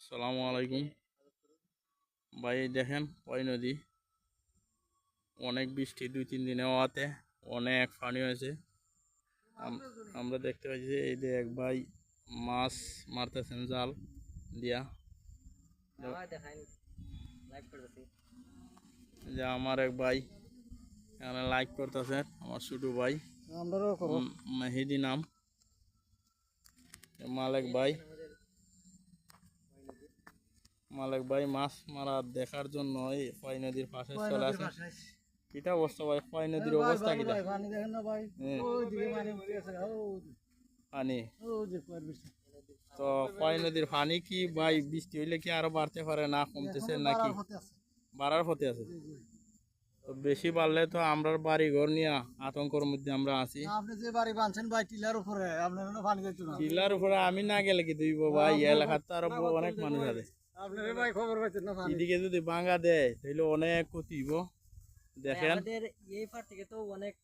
সালামু আলাইকুম। ভাই দেখেন পয় নদী। অনেক বৃষ্টি দুই তিন দিনে হওয়াতে অনেক পানি হয়েছে। আম- আমরা দেখতে পাচ্ছি যে এই যে এক ভাই মাছ মারতেছেন জাল দিয়া। যে আমার এক ভাই এখানে লাইক করতেছে আমার ছোট ভাই। মেহেদি নাম। মালেক ভাই। মালেক ভাই মাছ মারা দেখার জন্য এই ফয় নদীর পাশে চলে আসে। কিটা অবস্থা ভাই? ফয় নদীর অবস্থা কিটা পানি দেখেন না ভাই। হ্যাঁ। ওই দিকে পানি উঠে আছে দিকে। পানি? ওই যে তো ফয় নদীর পানি কি ভাই বৃষ্টি হইলে কি আরও বাড়তে পারে না কমতেছে নাকি? বাড়ার হতে আছে। তো বেশি বাড়লে তো আমরা বাড়ি ঘর নিয়ে আতঙ্কর মধ্যে আমরা আছি। আপনি যে বাড়ি বানছেন ভাই টিলার উপরে আপনার পানি দিত না। টিলার উপরে আমি না গেলে কি দিব ভাই? এলাকার তো আরও অনেক মানুষ আছে। আপনার ভাই খবর পাইছেন না এদিকে যদি ভাঙা দেয় তাহলে অনেক ক্ষতি হইব। দেখেন। আমাদের এই পার থেকে তো অনেক